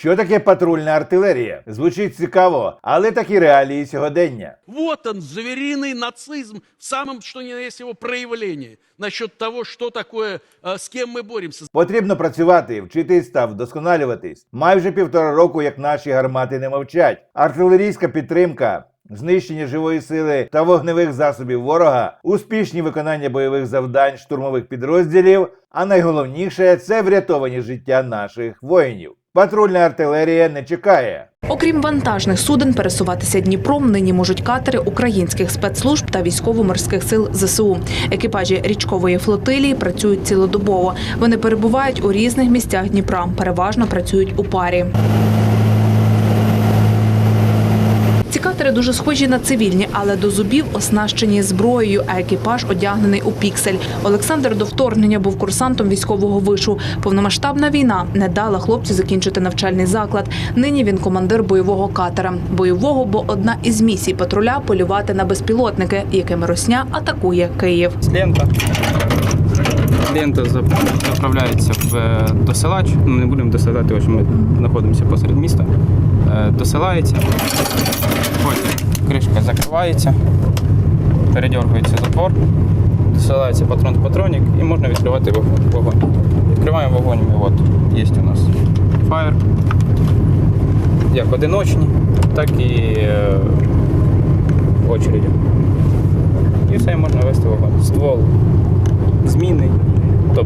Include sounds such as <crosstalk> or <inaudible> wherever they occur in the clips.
Що таке патрульна артилерія? Звучить цікаво, але такі реалії сьогодення. Вот он, звериный нацизм в самом, что ни на есть его проявлении. Насчет того, что такое, э, с кем мы боремся. Потрібно працювати, вчитись та вдосконалюватись. Майже півтора року, як наші гармати не мовчать. Артилерійська підтримка. Знищення живої сили та вогневих засобів ворога, успішні виконання бойових завдань штурмових підрозділів, а найголовніше це врятовані життя наших воїнів. Патрульна артилерія не чекає. Окрім вантажних суден, пересуватися Дніпром нині можуть катери українських спецслужб та військово-морських сил ЗСУ. Екіпажі річкової флотилії працюють цілодобово. Вони перебувають у різних місцях Дніпра, переважно працюють у парі. Катери дуже схожі на цивільні, але до зубів оснащені зброєю, а екіпаж одягнений у піксель. Олександр до вторгнення був курсантом військового вишу. Повномасштабна війна не дала хлопцю закінчити навчальний заклад. Нині він командир бойового катера. Бойового, бо одна із місій патруля полювати на безпілотники, якими Росня атакує Київ. лента. Лента зап- заправляється в е, досилач. Ми не будемо досилати, що ми знаходимося посеред міста. Е, Досилається. Потім кришка закривається, передергується затвор, досилається патрон-патронік і можна відкривати вогонь. Відкриваємо вогонь. Ми от є у нас фаєр. Як одиночні, так і е, очереді. І все можна вести вогонь. Ствол.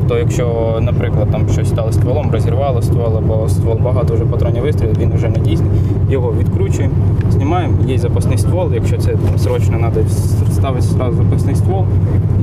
Тобто, якщо, наприклад, там щось стало стволом, розірвало ствол, або ствол багато вже патронів вистрілів, він вже не дійсний. Його відкручуємо, знімаємо, є запасний ствол. Якщо це там, срочно треба, ставити одразу запасний ствол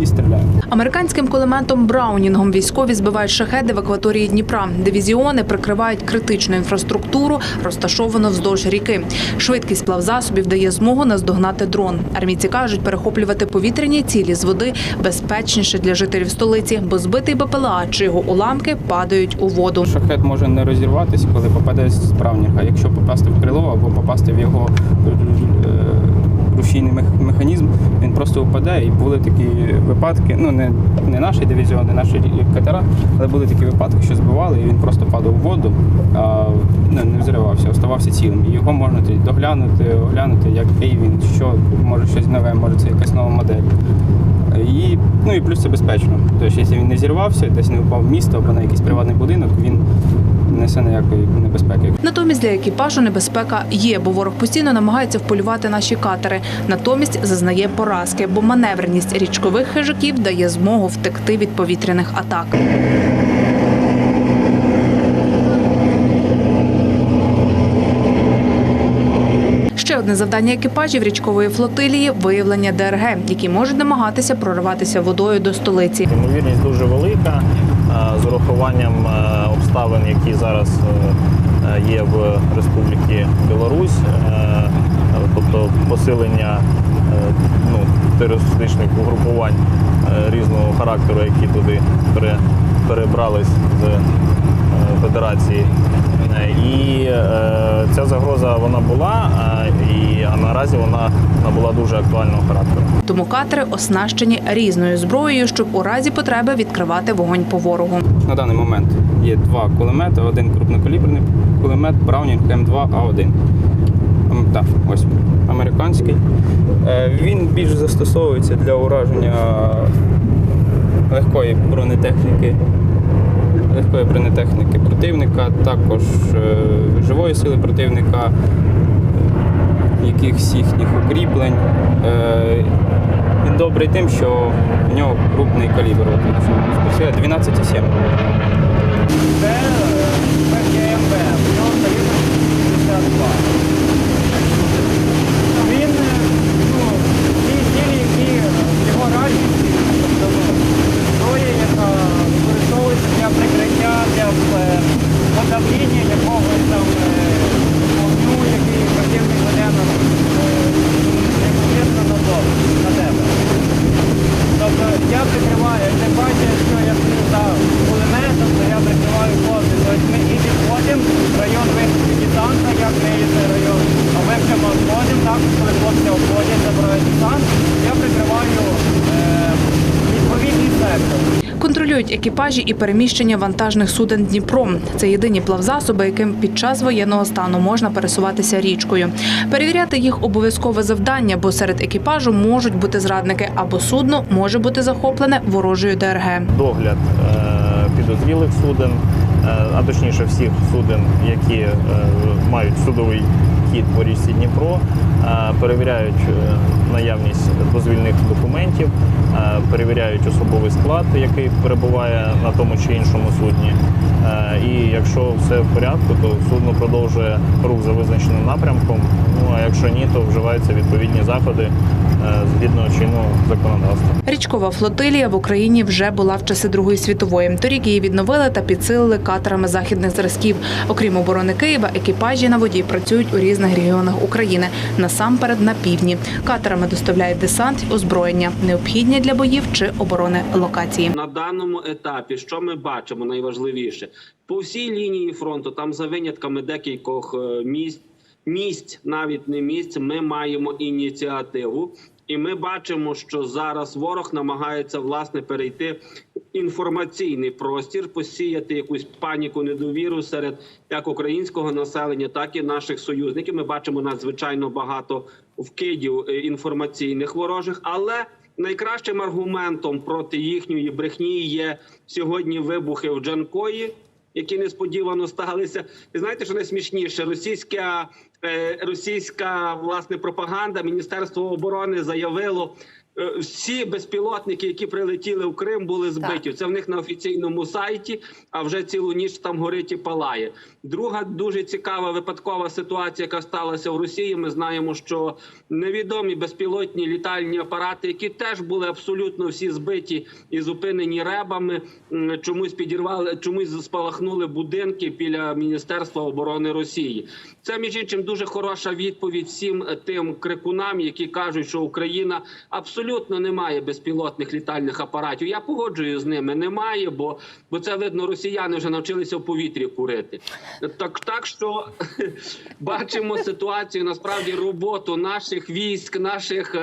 і стріляємо. Американським кулеметом Браунінгом військові збивають шахеди в акваторії Дніпра. Дивізіони прикривають критичну інфраструктуру, розташовану вздовж ріки. Швидкість плавзасобів дає змогу наздогнати дрон. Армійці кажуть, перехоплювати повітряні цілі з води безпечніше для жителів столиці, бо збитий БПЛА чи його уламки падають у воду. Шахет може не розірватися, коли попаде з правніка. Якщо попасти в крило або попасти в його е, рушійний механізм, він просто впаде. І були такі випадки, ну не, не наші дивізіони, наші катера, але були такі випадки, що збивали, і він просто падав в воду, а ну, не взривався, оставався цілим. І його можна доглянути, оглянути, який він, що, може щось нове, може це якась нова модель. І, ну і плюс це безпечно. Тобто, якщо він не зірвався, десь не впав в місто або на якийсь приватний будинок, він несе ніякої небезпеки. Натомість для екіпажу небезпека є, бо ворог постійно намагається вполювати наші катери. Натомість зазнає поразки, бо маневреність річкових хижаків дає змогу втекти від повітряних атак. Ще одне завдання екіпажів річкової флотилії виявлення ДРГ, які можуть намагатися прориватися водою до столиці. Ймовірність дуже велика з урахуванням обставин, які зараз е, є в Республіці Білорусь, е, тобто посилення е, ну, терористичних угрупувань різного характеру, які туди перебрались з Федерації. Е, І е, ця загроза вона була, е, і а наразі вона набула дуже актуального характеру. Тому катери оснащені різною зброєю, щоб у разі потреби відкривати вогонь по ворогу. На даний момент є два кулемети, один крупнокаліберний кулемет Browning М2А1. М, Так, ось американський. Е, Він більш застосовується для ураження легкої бронетехніки, легкої бронетехніки противника, також е, живої сили противника, е, якихось їхніх укріплень. Е, Він добрий тим, що в нього крупний калібр. От, якщо спрацює 12,7. Це ПКМБ, в нього калібр 62. Він, е, ну, ті цілі, які в його радісті, тобто ну, зброя, яка використовується для прикриття, для е, подавління якогось там е, вогню, який противник веде на е, непосередньо на зов, на тебе. Тобто я прикриваю, як ти бачиш, що я стою за кулеметом, то я прикриваю хлопців, то контролюють екіпажі і переміщення вантажних суден Дніпром. Це єдині плавзасоби, яким під час воєнного стану можна пересуватися річкою. Перевіряти їх обов'язкове завдання, бо серед екіпажу можуть бути зрадники або судно може бути захоплене ворожою ДРГ. догляд е, підозрілих суден, а точніше всіх суден, які е, мають судовий хід по річці Дніпро, е, перевіряють е, наявність дозвільних документів, е, перевіряють особовий склад, який перебуває на тому чи іншому судні. Е, І якщо все в порядку, то судно продовжує рух за визначеним напрямком. Ну а якщо ні, то вживаються відповідні заходи е, згідно чинного законодавства. Річкова флотилія в Україні вже була в часи Другої світової. Торік її відновили та підсилили катерами західних зразків. Окрім оборони Києва, екіпажі на воді працюють у різних регіонах України, насамперед на півдні. Катерами доставляють десант і озброєння, необхідні для боїв чи оборони локації. На даному етапі, що ми бачимо найважливіше, по всій лінії фронту, там за винятками декількох е, місць, місць, навіть не місць, ми маємо ініціативу. І ми бачимо, що зараз ворог намагається власне перейти інформаційний простір, посіяти якусь паніку, недовіру серед як українського населення, так і наших союзників. Ми бачимо надзвичайно багато вкидів е, інформаційних ворожих, але найкращим аргументом проти їхньої брехні є сьогодні вибухи в Джанкої, які несподівано сталися. І знаєте, що найсмішніше? Російська, російська власне пропаганда, Міністерство оборони заявило. Е, Всі безпілотники, які прилетіли в Крим, були збиті. Це в них на офіційному сайті. А вже цілу ніч там горить і палає. Друга дуже цікава випадкова ситуація, яка сталася в Росії. Ми знаємо, що невідомі безпілотні літальні апарати, які теж були абсолютно всі збиті і зупинені ребами, чомусь підірвали, чомусь спалахнули будинки біля Міністерства оборони Росії. Це між іншим дуже хороша відповідь всім тим крикунам, які кажуть, що Україна абсолютно не має безпілотних літальних апаратів. Я погоджую з ними. Немає, бо, бо це видно, росіяни вже навчилися в повітрі курити. Так, так що <laughs> бачимо ситуацію насправді роботу наших військ, наших.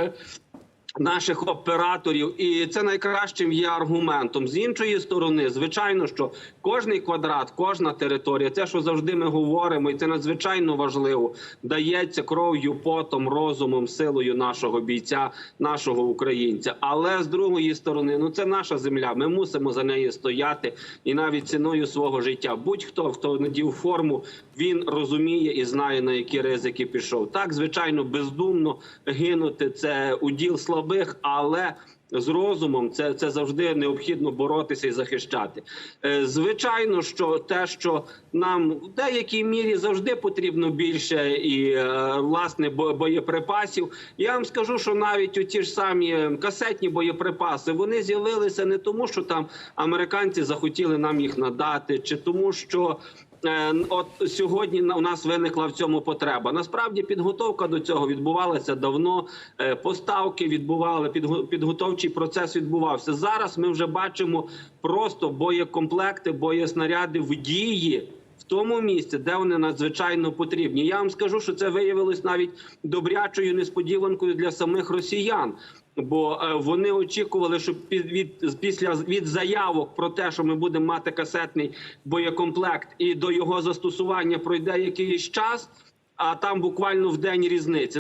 Наших операторів, і це найкращим є аргументом. З іншої сторони, звичайно, що кожний квадрат, кожна територія, це що завжди ми говоримо, і це надзвичайно важливо. Дається кров'ю, потом, розумом, силою нашого бійця, нашого українця. Але з другої сторони, ну це наша земля. Ми мусимо за неї стояти і навіть ціною свого життя. Будь-хто хто надів форму, він розуміє і знає на які ризики пішов. Так, звичайно, бездумно гинути це уділ слабих, але з розумом це, це завжди необхідно боротися і захищати. Е, Звичайно, що те, що нам в деякій мірі завжди потрібно більше і е, власне бо- боєприпасів. Я вам скажу, що навіть у ті ж самі касетні боєприпаси вони з'явилися не тому, що там американці захотіли нам їх надати, чи тому, що От сьогодні у нас виникла в цьому потреба. Насправді підготовка до цього відбувалася давно. е, Поставки відбували, підго- підготовчий процес відбувався. Зараз ми вже бачимо просто боєкомплекти, боєснаряди в дії. В тому місці, де вони надзвичайно потрібні, я вам скажу, що це виявилось навіть добрячою несподіванкою для самих росіян. Бо е, вони очікували, що від після від заявок про те, що ми будемо мати касетний боєкомплект, і до його застосування пройде якийсь час. А там буквально в день різниця.